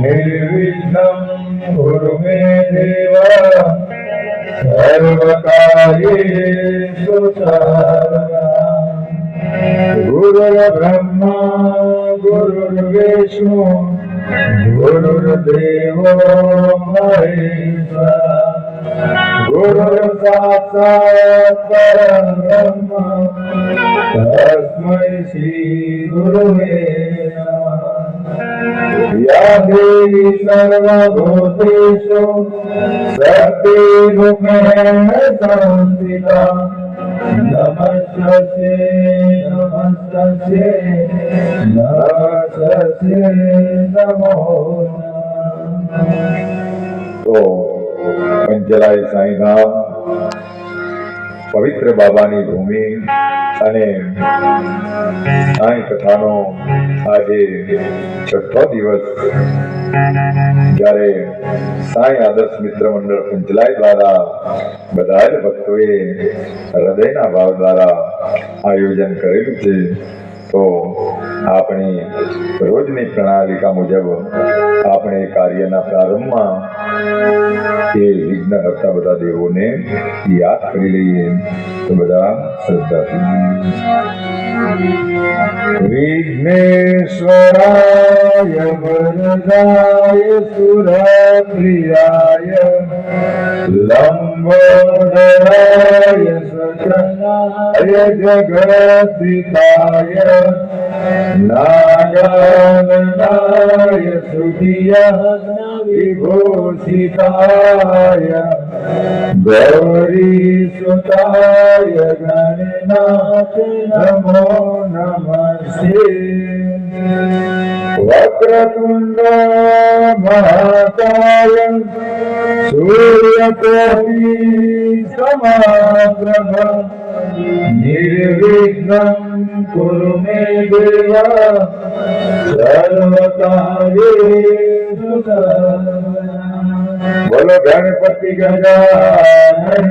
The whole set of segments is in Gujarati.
निर्विघ्नं कुरु मे देव सर्वकार्येषु सर्वदा गुरुर्ब्रह्मा गुरुर्विष्णु गुरुर्देवो महेश्वरा गुरुर्साक्षात् परब्रह्म तस्मै श्रीगुरुवे नमः या देवी सर्वभूतेषु शक्ति मुखेन संस्थिता। नमस्तस्ये नमस्तस्ये नमस्तस्ये नमो तो पंचराय साईं राम પવિત્ર બાબાની ભૂમિ અને સાંઈ કથાનો આજે છઠ્ઠો દિવસ. જ્યારે સાંઈ આદર્શ મિત્ર મંડળ પંચલાય દ્વારા બધા જ ભક્તોએ હૃદયના ભાવ દ્વારા આયોજન કરેલું છે, તો આપણી રોજની પ્રણાલિકા મુજબ આપણે કાર્યના પ્રારંભમાં એ કરતા બધા દેવોને યાદ કરી લઈએ. તો બધા શ્રદ્ધાથી. વરદાય સુરપ્રિયાય લંબોદરાય સજનાય જગદિતાય નાગાનનાય સુધિયા વિભૂષિતાય ગૌરી સુતાય ગણનાથ નમો નમસ્તે વક્રતુંડ મહાકાય સૂર્યકોટી સમાપ્રભ નિર્વિઘ્ન કુરુ મે દેવ સર્વકાર્યેષુ સર્વદા બોલો ગણપતિ ગજાનન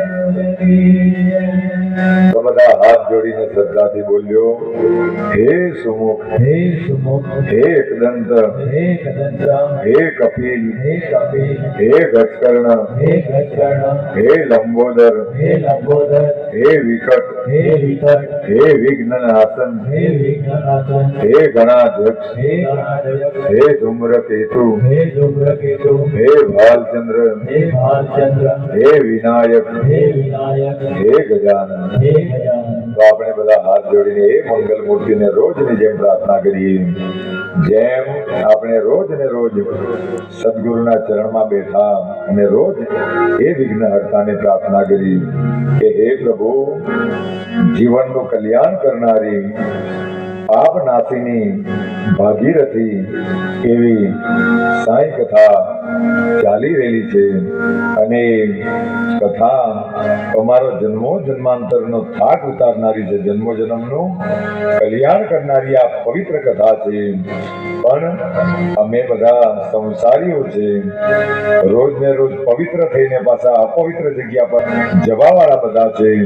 તો જોડીને શ્રદ્ધાથી બોલ્યો હે સુમુખ હે સુમુખ હે એકદંત હે કદંત હે કપિલ હે કપિલ હે ગજકર્ણ હે ગજકર્ણ હે લંબોદર હે લંબોદર હે વિકટ હે વિકટ હે વિઘ્નનાશન હે વિઘ્નનાશન હે ગણાધ્યક્ષ હે ગણાધ્યક્ષ હે ધૂમ્રકેતુ હે ધૂમ્રકેતુ હે ભાલચંદ્ર હે ભાલચંદ્ર હે વિનાયક હે વિનાયક હે ગજાનન હે ગજાનન તો આપણે બધા હાથ જોડીને એ મંગલ મૂર્તિને રોજની જેમ પ્રાર્થના કરીએ. જેમ આપણે રોજ ને રોજ સદગુરુના ચરણમાં બેઠા અને રોજ એ વિઘ્નહર્તાને પ્રાર્થના કરી કે હે પ્રભુ, જીવનનું કલ્યાણ કરનારી પાપ ભાગીરથી એવી સાંઈ કથા ચાલી રહેલી છે અને કથા અમારો જન્મો જન્માંતરનો થાક ઉતારનારી છે જન્મો કલ્યાણ કરનારી આ પવિત્ર કથા છે. પણ અમે બધા સંસારીઓ છે રોજ ને રોજ પવિત્ર થઈને પાછા અપવિત્ર જગ્યા પર જવાવાળા બધા છે.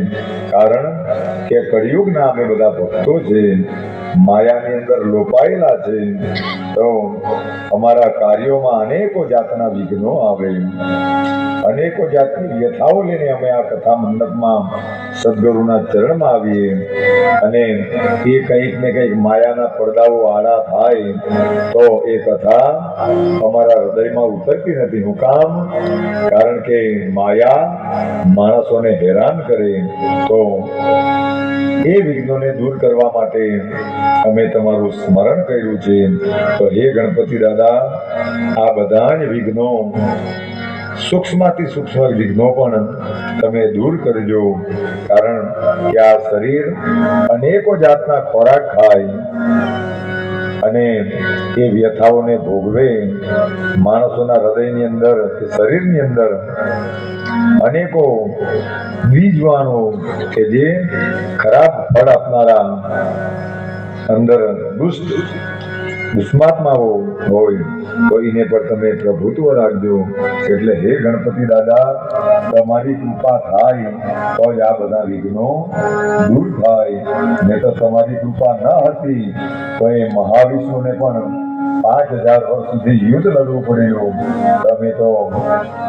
કારણ કે કળિયુગના અમે બધા ભક્તો છે. માયાની અંદર લોપાયેલા છે, તો અમારા કાર્યોમાં અનેકો જાતના વિઘ્નો આવે. અનેકો જાતની વ્યથાઓ લઈને અમે આ કથા મંડપમાં સદગુરુના ચરણમાં આવીએ. અને એ કંઈક ને કંઈક માયાના પડદાઓ આડા થાય, તો એ કથા અમારા હૃદયમાં ઉતરતી નથી હું કામ કારણ કે માયા માણસોને હેરાન કરે, તો એ વિઘ્નોને દૂર કરવા માટે અમે તમારું સ્મરણ કર્યું છે. તો હે ગણપતિ દાદા, આ બધા જ વિઘ્નો, સૂક્ષ્મથી સૂક્ષ્મ વિઘ્નો પણ તમે દૂર કરજો. કારણ કે આ શરીર અનેકો જાતના ખોરાક ખાય અને એ વ્યથાઓને ભોગવે. માણસોના હૃદયની અંદર, કે શરીરની અંદર અનેકો બીજવાનો કે જે ખરાબ ફળ આપનારા અંદર દુષ્ટ દુષ્માત્માઓ હોય એને પર તમે પ્રભુત્વ રાખજો. એટલે હે ગણપતિ દાદા, તમારી કૃપા થાય તો જ આ બધા વિઘ્નો દૂર થાય. ને તો તમારી કૃપા ન હતી, તો એ મહાવિષ્ણુને પણ પાંચ હજાર વર્ષ સુધી યુદ્ધ લડવું પડ્યું. તમે તો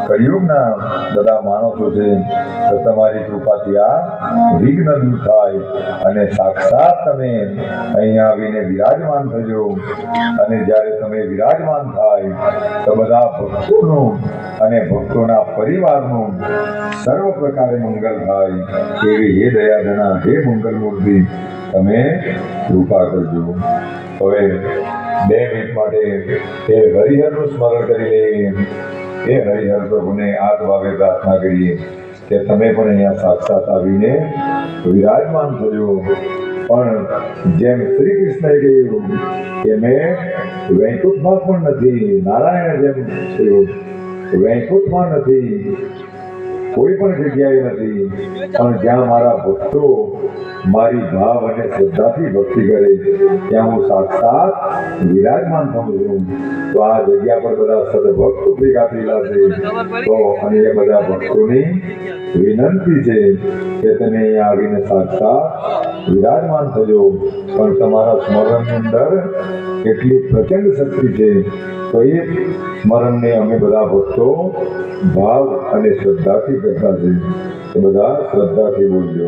કળિયુગના બધા માણસો છે, તો તમારી કૃપાથી આ વિઘ્ન દૂર થાય અને સાક્ષાત તમે અહીંયા આવીને વિરાજમાન થજો. અને જ્યારે તમે વિરાજમાન થાય, તો બધા ભક્તોનું અને ભક્તોના પરિવારનું સર્વ પ્રકારે મંગલ થાય. એવી હે દયાધના, હે મંગલ મૂર્તિ તમે કૃપા કરજો. હવે બે મિનિટ માટે એ હરિહરનું સ્મરણ કરી લઈએ એ હરિહર પ્રભુને આગ ભાવે પ્રાર્થના કરીએ કે તમે પણ અહીંયા સાક્ષાત આવીને વિરાજમાન થજો. પણ જેમ શ્રી કૃષ્ણએ કહ્યું કે મેં વૈકુંઠમાં પણ નથી, નારાયણ જેમ થયું, વૈકુંઠમાં નથી, કોઈ પણ જગ્યાએ નથી, પણ જ્યાં મારા ભક્તો મારી ભાવ અને શ્રદ્ધાથી ભક્તિ કરે. ત્યાં હું સાક્ષાત વિરાજમાન થઉં છું. તો આ જગ્યા પર બધા સદભક્તો ભેગા થયેલા છે. તો અને એ બધા ભક્તોની વિનંતી છે કે તમે અહીંયા આવીને સાક્ષાત વિરાજમાન થજો. પણ તમારા સ્મરણની અંદર કેટલી પ્રચંડ શક્તિ છે તો એ સ્મરણને અમે બધા ભક્તો ભાવ અને શ્રદ્ધાથી કરતા છે એ બધા શ્રદ્ધાથી બોલજો.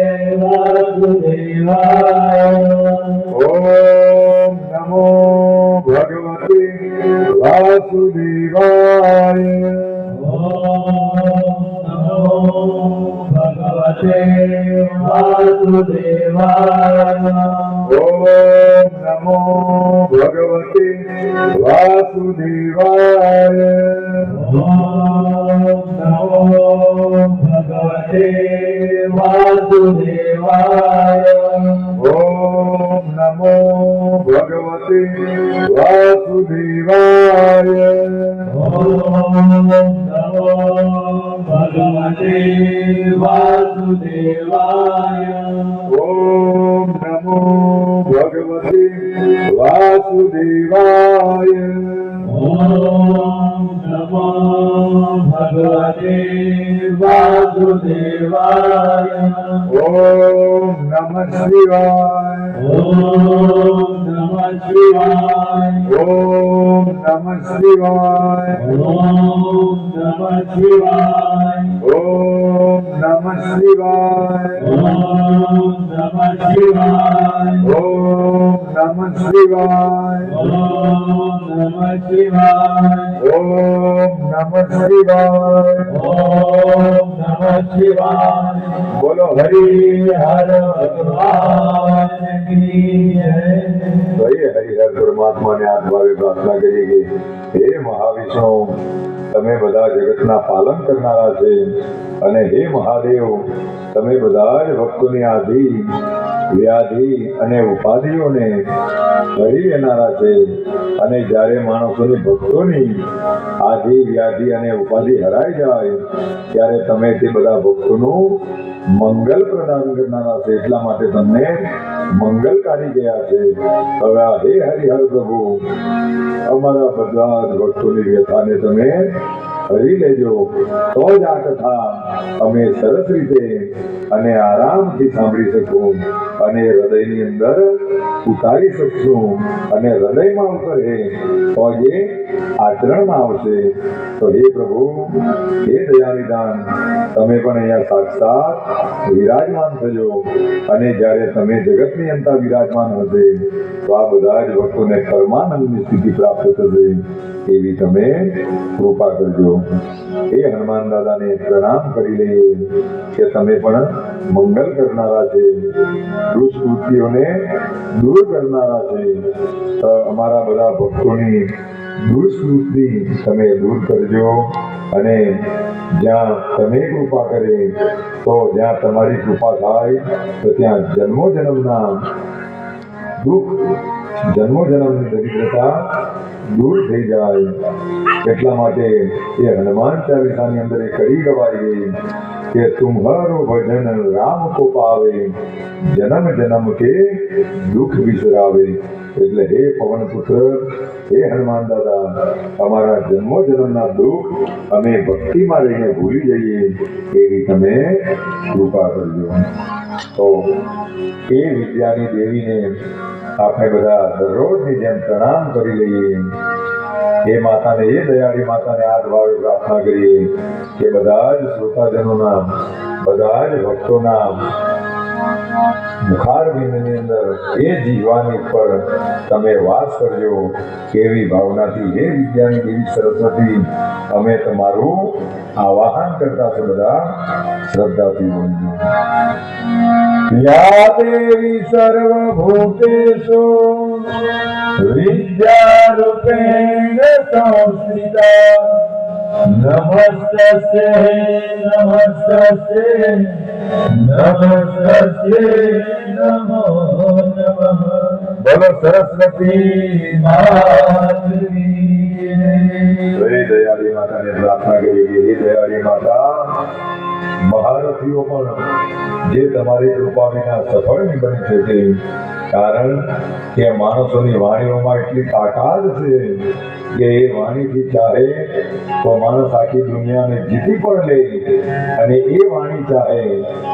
भगवते वासुदेवाय भगवते वासुदेवाय ॐ नमो भगवते वासुदेवाय ॐ नमो भगवते વાસુદેવાય ઓમ નમઃ શિવાય ઓમ નમઃ શિવાય ઓમ નમઃ શિવાય ઓમ નમઃ શિવાય ઓમ નમઃ શિવાય ઓમ નમઃ શિવાય ઓમ નમઃ શિવાય ઓમ નમઃ શિવાય ઓમ નમઃ શિવાય ઓમ નમઃ શિવાય બોલો, હરિ હરિ ભગવાન એ હરિહર પરમાત્માને આત્માવે પ્રાર્થના કરીએ કે, હે મહાવિષ્ણુ, તમે બધા જગતના પાલન કરનારા છે અને હે મહાદેવ, તમે બધા જ ભક્તોની આધિ, વ્યાધિ અને ઉપાધિઓને હરી લેનારા છે અને જ્યારે માણસોની ભક્તોની આધિ, વ્યાધિ અને ઉપાધિ હરાઈ જાય, ત્યારે તમે તે બધા ભક્તોનું મંગલ પ્રદાન કરનારા છે. એટલા માટે તમને મંગલકારી ગયા છે. હવે હે હરિહર પ્રભુ, અમારા બધા જ ભક્તોની વ્યથાને તમે હરી લેજો. તો જ આ કથા અમે સરસ રીતે અને આરામથી સાંભળી શકું અને હૃદયની અંદર ઉતારી શકશું અને હૃદયમાં ઉતરે તો જે આચરણમાં આવશે. તો હે પ્રભુ, હે દયાનિદાન તમે પણ અહીંયા સાક્ષાત વિરાજમાન થજો. અને જ્યારે તમે જગતની અંતર વિરાજમાન હશે, તો આ બધા જ ભક્તોને પરમાનંદની સ્થિતિ પ્રાપ્ત થશે. એવી તમે કૃપા કરજો. એ હનુમાન દાદાને પ્રણામ કરી લઈએ કે તમે પણ મંગલ કરનારા છે, દુષ્કૃતિઓને દૂર કરનારા છે. અમારા બધા ભક્તોની દુષ્કૃતિ તમે દૂર કરજો અને જ્યાં તમે કૃપા કરે, તો જ્યાં તમારી કૃપા થાય, તો ત્યાં જન્મો દુઃખ જન્મો દરિદ્રતા દૂર થઈ જાય. એટલા માટે એ હનુમાન ચાલીસાની અંદર એ કરી ગવાઈ ગઈ કે તુમ્હારો ભજન રામ કો પાવે જન્મ જન્મ કે દુઃખ વિસરાવે. એટલે હે પવન પુત્ર, હે હનુમાન દાદા અમારા જન્મો જન્મના દુઃખ અમે ભક્તિમાં રહીને ભૂલી જઈએ એવી તમે કૃપા કરજો. તો એ વિદ્યાની દેવીને આપણે બધા દરરોજની જેમ પ્રણામ કરી લઈએ. એ માતાને એ દયાળી માતાને આ ભાવે પ્રાર્થના કરીએ કે બધા જ શ્રોતાજનોના, બધા જ ભક્તોના મુખારબિંદની અંદર એ જીવવાની પર તમે વાસ કરજો. એવી ભાવનાથી, હે વિદ્યાની દેવી સરસ્વતી, અમે તમારું આવાહન કરતા છે બધા શ્રદ્ધાથી બોલજો. યા દેવી સર્વભૂતેષુ વિદ્યારૂપેણ સંસ્થિતા નમસ્તે નમસ્તે નમો નમઃ બોલો સરસ્વતી માતરી હે દયાળી પ્રાર્થના કરી હે દયાળી માતા મહારથીઓ પણ જે તમારી કૃપા વિના સફળ નહીં બની શકે કારણ કે માણસોની વાણીઓમાં એટલી તાકાત છે કે એ વાણીથી ચાહે તો માણસ આખી દુનિયાને જીતી પણ લે. અને એ વાણી ચાહે,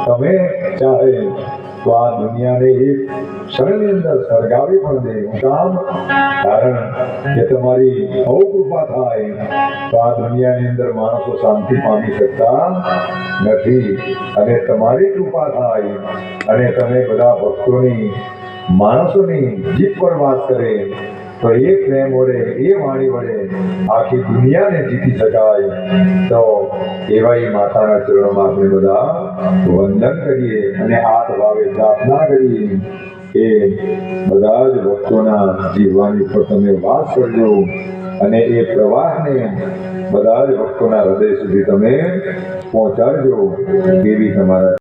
તમે ચાહે તો આ દુનિયાને એક ક્ષણની અંદર સળગાવી પણ દે. કામ? કારણ કે તમારી બહુ કૃપા થાય તો આ દુનિયાની અંદર માણસો શાંતિ પામી શકતા નથી. અને તમારી કૃપા થાય અને તમે બધા ભક્તોની માણસોની જીત પર વાત કરે, તો એ પ્રેમ વડે, એ વાણી વડે આખી દુનિયાને જીતી શકાય. તો એવા એ માતાના ચરણમાં આપણે બધા વંદન કરીએ અને હાથ ભાવે પ્રાર્થના કરીએ. એ બધા જ ભક્તોના જીવવાની ઉપર તમે વાસ કરજો અને એ પ્રવાહને બધા જ ભક્તોના હૃદય સુધી તમે પહોંચાડજો એવી તમારા